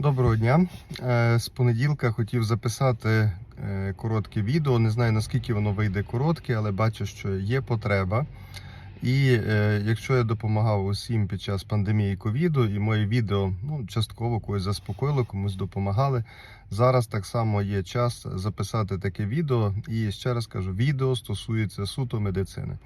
Доброго дня. Е, З понеділка хотів записати е, коротке відео. Не знаю наскільки воно вийде коротке, але бачу, що є потреба. І е, якщо я допомагав усім під час пандемії ковіду, і моє відео ну, частково когось заспокоїло, комусь допомагали. Зараз так само є час записати таке відео. І ще раз кажу, відео стосується суто медицини.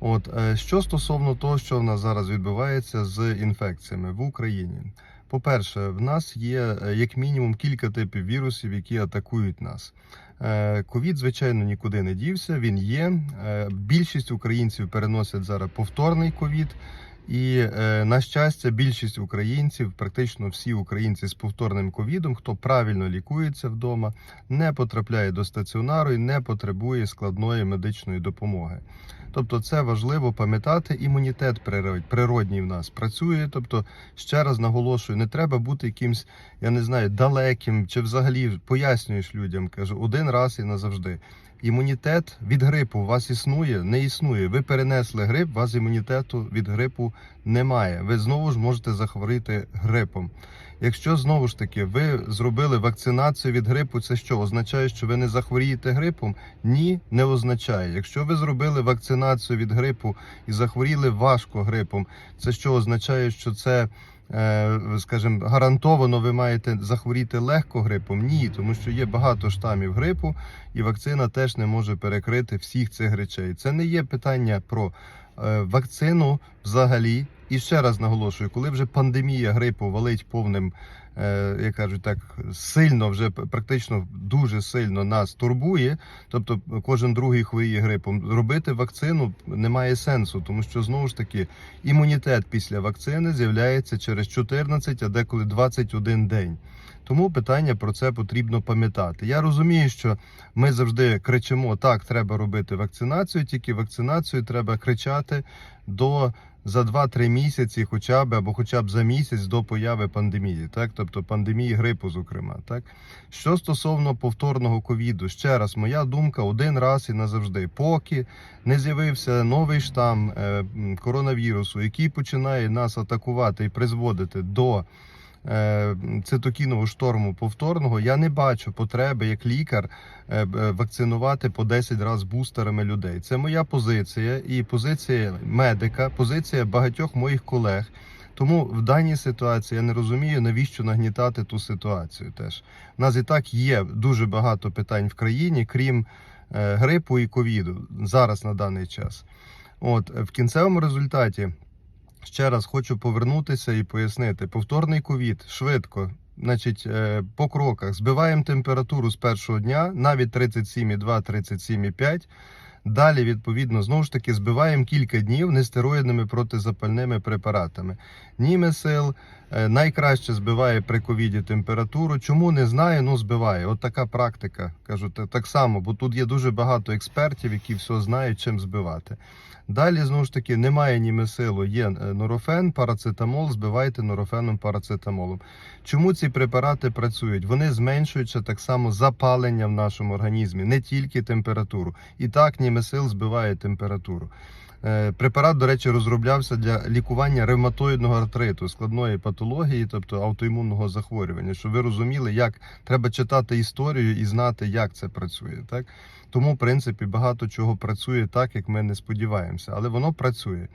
От що стосовно того, що в нас зараз відбувається з інфекціями в Україні. По-перше, в нас є е, як мінімум кілька типів вірусів, які атакують нас. Е, Ковід, звичайно, нікуди не дівся. Він є. Е, Більшість українців переносять зараз повторний ковід. І е, на щастя, більшість українців, практично всі українці з повторним ковідом, хто правильно лікується вдома, не потрапляє до стаціонару і не потребує складної медичної допомоги. Тобто, це важливо пам'ятати. Імунітет природ- природній в нас працює. Тобто, ще раз наголошую, не треба бути якимсь, я не знаю, далеким чи взагалі пояснюєш людям. кажу один раз і назавжди. Імунітет від грипу у вас існує, не існує. Ви перенесли грип, у вас імунітету від грипу немає. Ви знову ж можете захворіти грипом. Якщо знову ж таки ви зробили вакцинацію від грипу, це що означає, що ви не захворієте грипом? Ні, не означає. Якщо ви зробили вакцинацію від грипу і захворіли важко грипом, це що означає, що це. Е, Скажімо, гарантовано ви маєте захворіти легко грипом? Ні, тому що є багато штамів грипу, і вакцина теж не може перекрити всіх цих речей. Це не є питання про вакцину взагалі. І ще раз наголошую, коли вже пандемія грипу валить повним, е, як кажуть так, сильно вже практично дуже сильно нас турбує. Тобто кожен другий хворіє грипом. Робити вакцину немає сенсу, тому що знову ж таки імунітет після вакцини з'являється через 14, а деколи 21 день. Тому питання про це потрібно пам'ятати. Я розумію, що ми завжди кричимо: так, треба робити вакцинацію, тільки вакцинацію треба кричати до за 2-3 місяці, хоча б або хоча б за місяць до появи пандемії, так? Тобто пандемії грипу, зокрема, так? Що стосовно повторного ковіду, ще раз моя думка один раз і назавжди, поки не з'явився новий штам е, коронавірусу, який починає нас атакувати і призводити до цитокінового шторму повторного, я не бачу потреби як лікар е, е, вакцинувати по 10 разів бустерами людей. Це моя позиція і позиція медика, позиція багатьох моїх колег. Тому в даній ситуації я не розумію, навіщо нагнітати ту ситуацію. Теж у нас і так є дуже багато питань в країні, крім е, грипу і ковіду зараз на даний час. От в кінцевому результаті ще раз хочу повернутися і пояснити: повторний ковід швидко. Значить, е, по кроках збиваємо температуру з першого дня, навіть 37,2, 37,5. Далі, відповідно, знову ж таки збиваємо кілька днів нестероїдними протизапальними препаратами. Німесил е, найкраще збиває при ковіді температуру. Чому не знаю, ну збиває. От така практика. Кажу, так само, бо тут є дуже багато експертів, які все знають, чим збивати. Далі, знову ж таки, немає німесилу, є е, норофен, парацетамол, збивайте норофеном парацетамолом. Чому ці препарати працюють? Вони зменшуються так само запалення в нашому організмі, не тільки температуру. І так німесил збиває температуру. Е, Препарат, до речі, розроблявся для лікування ревматоїдного артриту, складної патології, тобто аутоімунного захворювання. Щоб ви розуміли, як треба читати історію і знати, як це працює. Так тому, в принципі, багато чого працює так, як ми не сподіваємося, але воно працює.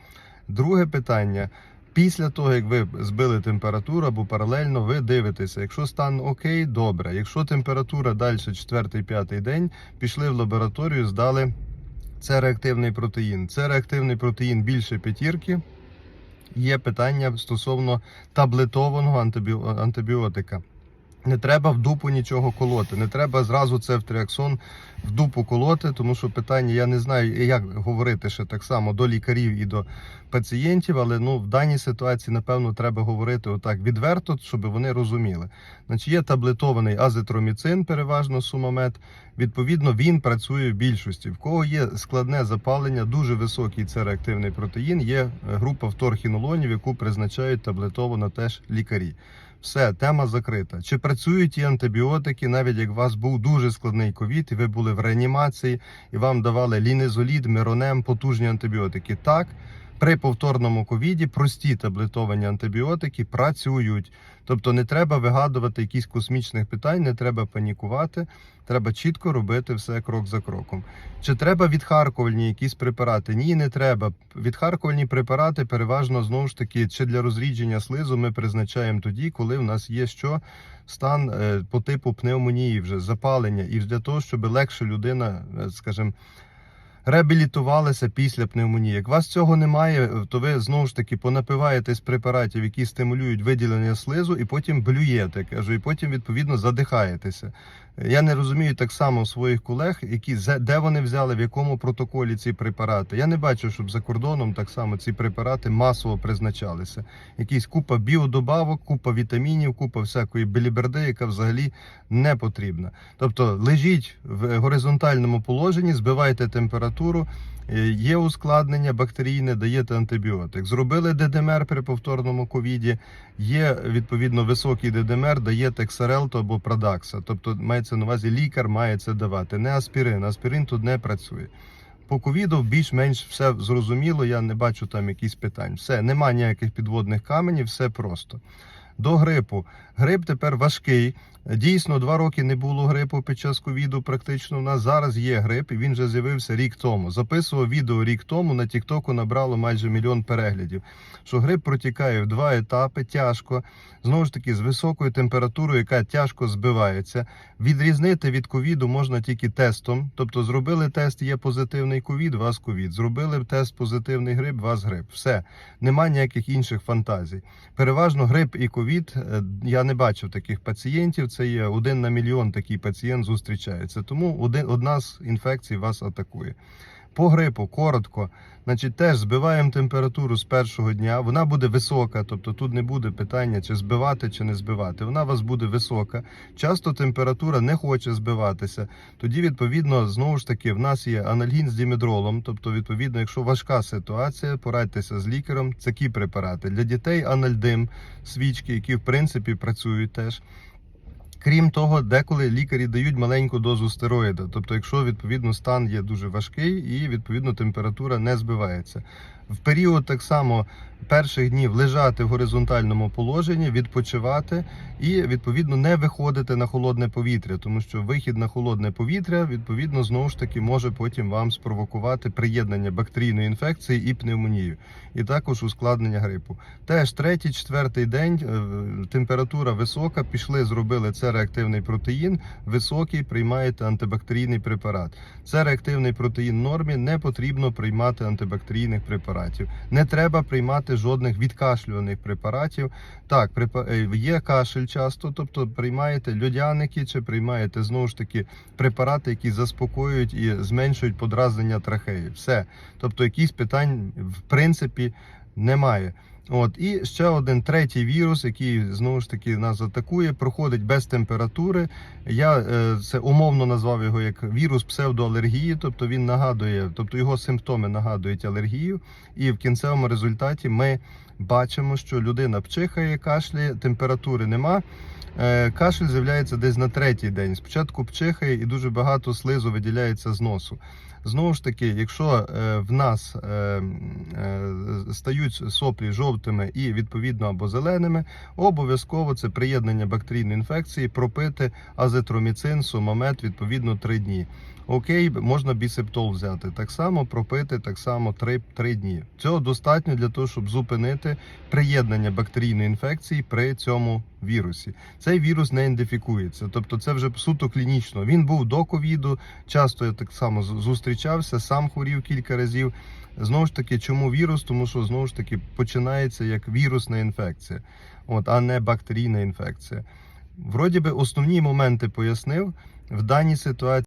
Друге питання. Після того, як ви збили температуру або паралельно, ви дивитеся, якщо стан окей, добре. Якщо температура далі, четвертий, п'ятий день, пішли в лабораторію, здали це реактивний протеїн. Це реактивний протеїн більше п'ятірки. Є питання стосовно таблетованого антибіо- антибіотика. Не треба в дупу нічого колоти. Не треба зразу це в триаксон в дупу колоти, тому що питання я не знаю, як говорити ще так само до лікарів і до пацієнтів, але ну в даній ситуації, напевно, треба говорити отак відверто, щоб вони розуміли. Значить, є таблетований азитроміцин, переважно сумамет. Відповідно, він працює в більшості. В кого є складне запалення, дуже високий це реактивний протеїн. Є е, група вторхінолонів, яку призначають таблетовано теж лікарі. Все, тема закрита. Чи працюють ті антибіотики, навіть як у вас був дуже складний ковід, і ви були в реанімації, і вам давали лінезолід, миронем, потужні антибіотики? Так, При повторному ковіді прості таблетовані антибіотики працюють. Тобто не треба вигадувати якісь космічних питань, не треба панікувати. Треба чітко робити все крок за кроком. Чи треба відхаркувальні якісь препарати? Ні, не треба. Відхаркувальні препарати переважно знову ж таки чи для розрідження слизу ми призначаємо тоді, коли в нас є що стан е, по типу пневмонії, вже запалення, і для того, щоб легше людина, е, скажімо, реабілітувалася після пневмонії. Як вас цього немає, то ви знову ж таки понапиваєтесь препаратів, які стимулюють виділення слизу, і потім блюєте, кажу, і потім відповідно задихаєтеся. Я не розумію так само своїх колег, які де вони взяли, в якому протоколі ці препарати. Я не бачу, щоб за кордоном так само ці препарати масово призначалися. Якісь купа біодобавок, купа вітамінів, купа всякої біліберди, яка взагалі не потрібна. Тобто лежіть в горизонтальному положенні, збивайте температуру. Е, Є ускладнення бактерійне, даєте антибіотик. Зробили ДДМР при повторному ковіді. Є відповідно високий ДДМР, даєте Ксарелто або Продакса. Тобто мається на увазі лікар має це давати. Не аспірин. Аспірин тут не працює. По ковіду більш-менш все зрозуміло. Я не бачу там якісь питань. Все, нема ніяких підводних каменів, все просто. До грипу. Грип тепер важкий. Дійсно, два роки не було грипу під час ковіду. Практично у нас зараз є грип, і він вже з'явився рік тому. Записував відео рік тому на Тіктоку набрало майже мільйон переглядів. Що грип протікає в два етапи, тяжко, знову ж таки, з високою температурою, яка тяжко збивається. Відрізнити від ковіду можна тільки тестом. Тобто, зробили тест, є позитивний ковід, вас ковід. Зробили тест позитивний грип, вас грип. Все, нема ніяких інших фантазій. Переважно грип і ковід. Е, Я не бачив таких пацієнтів. Це є один на мільйон такий пацієнт зустрічається. Тому один, одна з інфекцій вас атакує. По грипу коротко, значить, теж збиваємо температуру з першого дня. Вона буде висока, тобто тут не буде питання, чи збивати, чи не збивати. Вона у вас буде висока. Часто температура не хоче збиватися. Тоді, відповідно, знову ж таки, в нас є анальгін з дімедролом. Тобто, відповідно, якщо важка ситуація, порадьтеся з лікарем. Це кі препарати для дітей анальдим, свічки, які в принципі працюють теж. Крім того, деколи лікарі дають маленьку дозу стероїда. Тобто, якщо відповідно стан є дуже важкий і відповідно температура не збивається. В період так само перших днів лежати в горизонтальному положенні, відпочивати і відповідно не виходити на холодне повітря, тому що вихід на холодне повітря відповідно знову ж таки може потім вам спровокувати приєднання бактерійної інфекції і пневмонію, і також ускладнення грипу. Теж третій, четвертий день е, температура висока. Пішли, зробили це реактивний протеїн. Високий приймаєте антибактерійний препарат. Це реактивний протеїн нормі. Не потрібно приймати антибактерійних препаратів. Не треба приймати жодних відкашлюваних препаратів. Так, е, є кашель часто, тобто приймаєте льодяники чи приймаєте знову ж таки препарати, які заспокоюють і зменшують подразнення трахеї. Все. Тобто, якісь питань в принципі немає. От і ще один третій вірус, який знову ж таки нас атакує, проходить без температури. Я е, це умовно назвав його як вірус псевдоалергії, тобто він нагадує, тобто його симптоми нагадують алергію, і в кінцевому результаті ми бачимо, що людина пчихає, кашляє, температури нема. Е, Кашель з'являється десь на третій день. Спочатку пчихає і дуже багато слизу виділяється з носу. Знову ж таки, якщо е, в нас е, стають соплі жовтими і відповідно або зеленими, обов'язково це приєднання бактерійної інфекції, пропити азитроміцин, сумамет відповідно 3 дні. Окей, можна бісептол взяти. Так само пропити так само 3, 3 дні. Цього достатньо для того, щоб зупинити приєднання бактерійної інфекції при цьому вірусі. Цей вірус не ідентифікується, тобто це вже суто клінічно. Він був до ковіду. Часто я так само зустрічався, сам хворів кілька разів. Знову ж таки, чому вірус? Тому що знову ж таки починається як вірусна інфекція, от а не бактерійна інфекція. Вроді би основні моменти пояснив в даній ситуації.